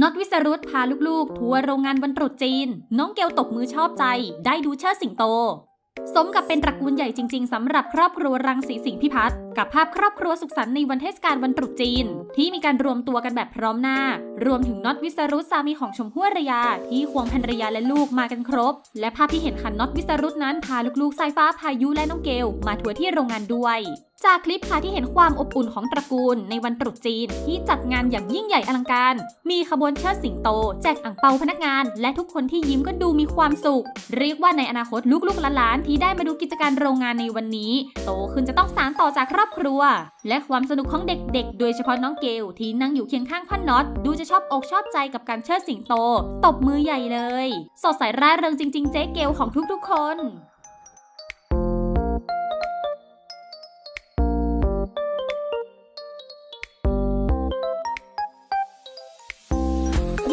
น็อตวิสรุตพาลูกๆ ทัวร์โรงงานวันตรุษจีน น้องเกลตบมือชอบใจ ได้ดูเชิดสิงโต สมกับเป็นตระกูลใหญ่จริง ๆสำหรับครอบครัวรังสีสิงพิพัฒน์กับภาพครอบครัวสุขสันต์ในวันเทศกาลวันตรุษจีน ที่มีการรวมตัวกันแบบพร้อมหน้า รวมถึงน็อตวิสรุตสามีของชมพู่อารยา ที่ควงภรรยาและลูกมากันครบ และภาพที่เห็นคันน็อตวิสรุตนั้นพาลูกๆสายฟ้าพายุและน้องเกลมาทัวร์ที่โรงงานด้วย จากคลิปค่ะที่เห็นความอบอุ่นของตระกูลในวันตรุษจีนที่จัดงานอย่างยิ่งใหญ่อลังการ มีขบวนเชิดสิงโต แจกอ่างเปาพนักงาน และทุกคนที่ยิ้มก็ดูมีความสุข เรียกว่าในอนาคตลูกๆหลานๆที่ได้มาดูกิจการโรงงานในวันนี้ โตขึ้นจะต้องสานต่อจากครอบครัว และความสนุกของเด็กๆ โดยเฉพาะน้องเกลที่นั่งอยู่เคียงข้างพ่อน็อตดูจะชอบอกชอบใจกับการเชิดสิงโต ตบมือใหญ่เลย สดใสร่าเริงจริง ๆ เจ๊เกลของทุกๆคน